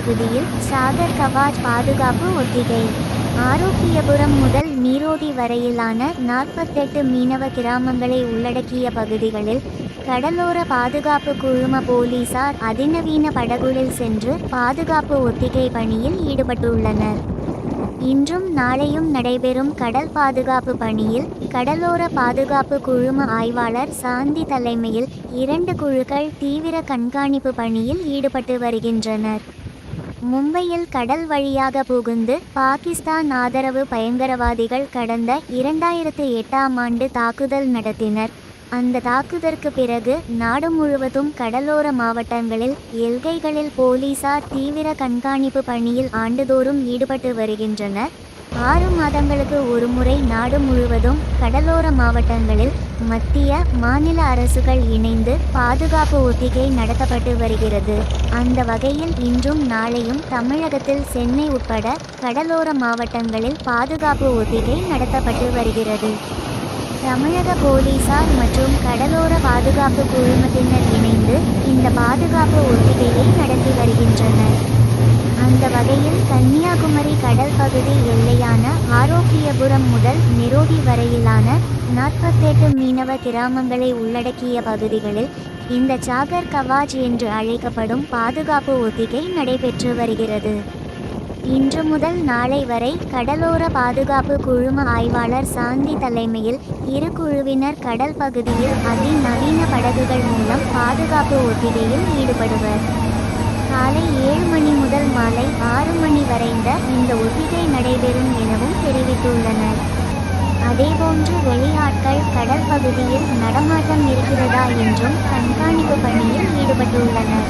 பகுதியில் சாகர் கவாஜ் பாதுகாப்பு ஒத்திகை. ஆரோக்கியபுரம் முதல் நீரோடி வரையிலான நாற்பத்தெட்டு மீனவ கிராமங்களை உள்ளடக்கிய பகுதிகளில் கடலோர பாதுகாப்பு குழும போலீசார் அதிநவீன படகுகளில் சென்று பாதுகாப்பு ஒத்திகை பணியில் ஈடுபட்டுள்ளனர். இன்றும் நாளையும் நடைபெறும் கடல் பாதுகாப்பு பணியில் கடலோர பாதுகாப்பு குழும ஆய்வாளர் சாந்தி தலைமையில் இரண்டு குழுக்கள் தீவிர கண்காணிப்பு பணியில் ஈடுபட்டு வருகின்றனர். மும்பையில் கடல் வழியாக புகுந்து பாகிஸ்தான் ஆதரவு பயங்கரவாதிகள் கடந்த இரண்டாயிரத்து எட்டாம் ஆண்டு தாக்குதல் நடத்தினர். அந்த தாக்குதற்கு பிறகு நாடு முழுவதும் கடலோர மாவட்டங்களில் எல்கைகளில் போலீசார் தீவிர கண்காணிப்பு பணியில் ஆண்டுதோறும் ஈடுபட்டு வருகின்றனர். ஆறு மாதங்களுக்கு ஒருமுறை நாடு முழுவதும் கடலோர மாவட்டங்களில் மத்திய மாநில அரசுகள் இணைந்து பாதுகாப்பு ஒத்திகை நடத்தப்பட்டு வருகிறது. அந்த வகையில் இன்றும் நாளையும் தமிழகத்தில் சென்னை உட்பட கடலோர மாவட்டங்களில் பாதுகாப்பு ஒத்திகை நடத்தப்பட்டு வருகிறது. தமிழக போலீசார் மற்றும் கடலோர பாதுகாப்பு குழுமத்தினர் இணைந்து இந்த பாதுகாப்பு ஒத்திகையை நடத்தி வருகின்றனர். அந்த வகையில் கன்னியாகுமரி கடல் பகுதி எல்லையான ஆரோக்கியபுரம் முதல் நிரோடி வரையிலான நாற்பத்தெட்டு மீனவ கிராமங்களை உள்ளடக்கிய பகுதிகளில் இந்த சாகர் கவாஜ் என்று அழைக்கப்படும் பாதுகாப்பு ஒத்திகை நடைபெற்று வருகிறது. இன்று முதல் நாளை வரை கடலோர பாதுகாப்பு குழும ஆய்வாளர் சாந்தி தலைமையில் இரு குழுவினர் கடல் பகுதியில் அதிநவீன படகுகள் மூலம் பாதுகாப்பு ஒத்திகையில் ஈடுபடுவர். காலை ஏழு மணி முதல் மாலை ஆறு மணி வரைந்த இந்த ஒத்திகை நடைபெறும் எனவும் தெரிவித்துள்ளனர். அதேபோன்று வெளியாட்கள் கடல் பகுதியில் நடமாட்டம் இருக்கிறதா என்றும் கண்காணிப்பு பணியில் ஈடுபட்டுள்ளனர்.